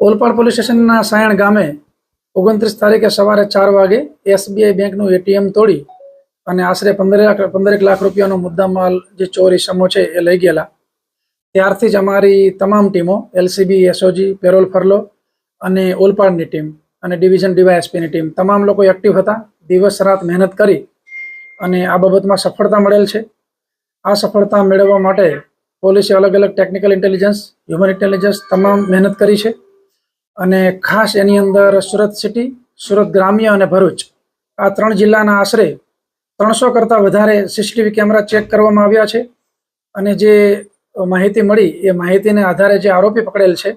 Olpad police સ્ટેશનના સાયણ ગામે ઓગણત્રીસ તારીખે સવારે ચાર વાગે એસબીઆઈ બેંકનું એટીએમ તોડી અને આશરે પંદર પંદરેક લાખ રૂપિયાનો મુદ્દામાલ જે ચોરી સમો છે એ લઈ ગયેલા. ત્યારથી જ અમારી તમામ ટીમો, એલસીબી, એસઓજી, પેરોલ ફરલો અને ઓલપાડની ટીમ અને ડિવિઝન ડીવાયએસપીની ટીમ તમામ લોકો એક્ટિવ હતા. દિવસ રાત મહેનત કરી અને આ બાબતમાં સફળતા મળેલ છે. આ સફળતા મેળવવા માટે પોલીસે અલગ અલગ ટેકનિકલ ઇન્ટેલિજન્સ, હ્યુમન ઇન્ટેલિજન્સ તમામ મહેનત કરી છે. અને ખાસ એની અંદર સુરત સિટી, સુરત ગ્રામ્ય અને ભરૂચ આ ત્રણ જિલ્લાના આશરે ત્રણસો કરતાં વધારે સીસીટીવી કેમેરા ચેક કરવામાં આવ્યા છે. અને જે માહિતી મળી એ માહિતીને આધારે જે આરોપી પકડેલ છે,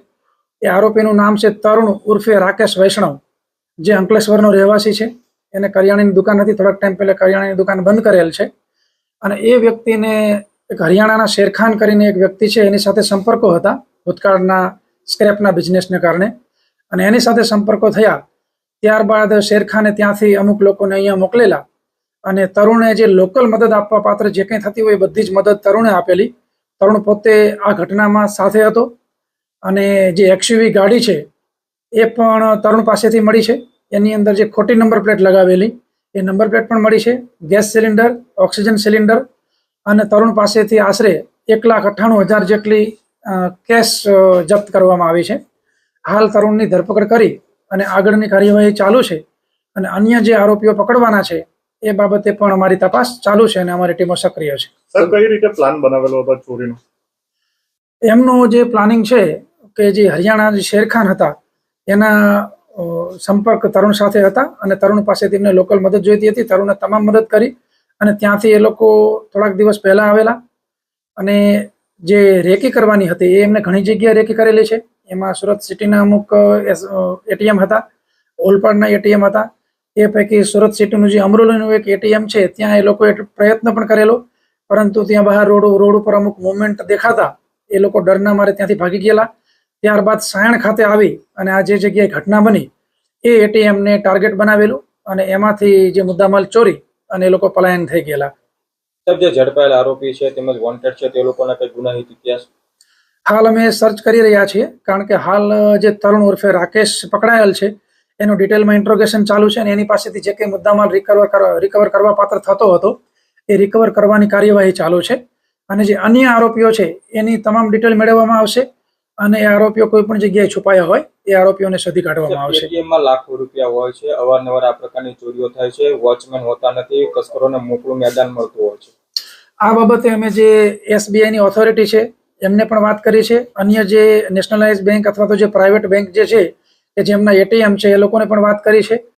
એ આરોપીનું નામ છે તરુણ ઉર્ફે રાકેશ વૈષ્ણવ, જે અંકલેશ્વરનો રહેવાસી છે. એને કરિયાણાની દુકાન હતી, થોડાક ટાઈમ પહેલાં કરિયાણાની દુકાન બંધ કરેલ છે. અને એ વ્યક્તિને એક હરિયાણાના શેરખાન કરીને એક વ્યક્તિ છે, એની સાથે સંપર્કો હતા ભૂતકાળના સ્ક્રેપના બિઝનેસને કારણે. અને એની સાથે સંપર્કો થયા. ત્યારબાદ શેરખાને ત્યાંથી અમુક લોકોને અહીંયા મોકલેલા અને તરુણે જે લોકલ મદદ આપવા પાત્ર જે કંઈ થતી હોય એ બધી જ મદદ તરુણે આપેલી. તરુણ પોતે આ ઘટનામાં સાથે હતો અને જે એક્સયુવી ગાડી છે એ પણ તરુણ પાસેથી મળી છે. એની અંદર જે ખોટી નંબર પ્લેટ લગાવેલી, એ નંબર પ્લેટ પણ મળી છે. ગેસ સિલિન્ડર, ઓક્સિજન સિલિન્ડર અને તરુણ પાસેથી આશરે એક લાખ અઠ્ઠાણું હજાર જેટલી કેશ જપ્ત કરવામાં આવી છે. હાલ તરુણની ધરપકડ કરી અને આગળની કાર્યવાહી ચાલુ છે અને અન્ય જે આરોપીઓ પકડવાના છે એ બાબતે પણ અમારી તપાસ ચાલુ છે અને અમારી ટીમો સક્રિય છે. સર કઈ રીતે પ્લાન બનાવેલો હતો ચોરીનો? એમનું જે પ્લાનિંગ છે કે જે હરિયાણા જે શેરખાન હતા એના સંપર્ક તરુણ સાથે હતા અને તરુણ પાસેથી એમને લોકલ મદદ જોઈતી હતી. તરુણે તમામ મદદ કરી અને ત્યાંથી એ લોકો થોડાક દિવસ પહેલા આવેલા અને જે રેકી કરવાની હતી એ એમને ઘણી જગ્યાએ રેકી કરેલી છે. એમાં સુરત સિટીના અમુક એટીએમ હતા. ઓલપાડના એટીએમ હતા. એ પૈકી સુરત સિટીનું જે અમરોલીનું એક એટીએમ છે, ત્યાં એ લોકોએ પ્રયત્ન પણ કરેલો. પરંતુ ત્યાં બહાર રોડ રોડ ઉપર અમુક મુવમેન્ટ દેખાતા, એ લોકો ડરના મારે ત્યાંથી ભાગી ગયેલા. ત્યારબાદ સાયણ ખાતે આવી અને આ જે જગ્યાએ ઘટના બની, એ એટીએમને ટાર્ગેટ બનાવેલું અને એમાંથી જે મુદ્દામાલ ચોરી અને એ લોકો પલાયન થઈ ગયેલા. સાહેબ જે ઝડપાયેલા આરોપી છે, તેમજ વોન્ટેડ છે, તે લોકોના કઈ ગુનાહિત ઇતિહાસ? હાલ અમે સર્ચ કરી રહ્યા છીએ કારણ કે હાલ જે તરુણ ઉર્ફે રાકેશ પકડાયેલ છે એનું ડિટેલમાં ઇન્ટ્રોગેશન ચાલુ છે અને એની પાસેથી જે કંઈ મુદ્દામાલ રિકવર કરવા રિકવર કરવા પાત્ર થતો હતો એ રિકવર કરવાની કાર્યવાહી ચાલુ છે. અને જે અન્ય આરોપીઓ છે એની તમામ ડિટેલ મેળવવામાં આવશે અને એ આરોપીઓ કોઈ પણ જગ્યાએ છુપાયા હોય એ આરોપીઓને શોધી કાઢવામાં આવશે. ATM લાખો રૂપિયા હોય છે અવારનવાર આ પ્રકારની ચોરીઓ થાય છે વોચમેન હોતા નથી કસ્કરોને મોકળું મેદાન મળતું હોય છે. આ બાબતે અમે જે એસબીઆઈની ઓથોરિટી છે એમને પણ વાત કરી છે. અન્ય જે નેશનલાઇઝ બેંક અથવા તો જે પ્રાઇવેટ બેંક જે છે, કે જેમના એટીએમ છે, એ લોકોને પણ વાત કરી છે.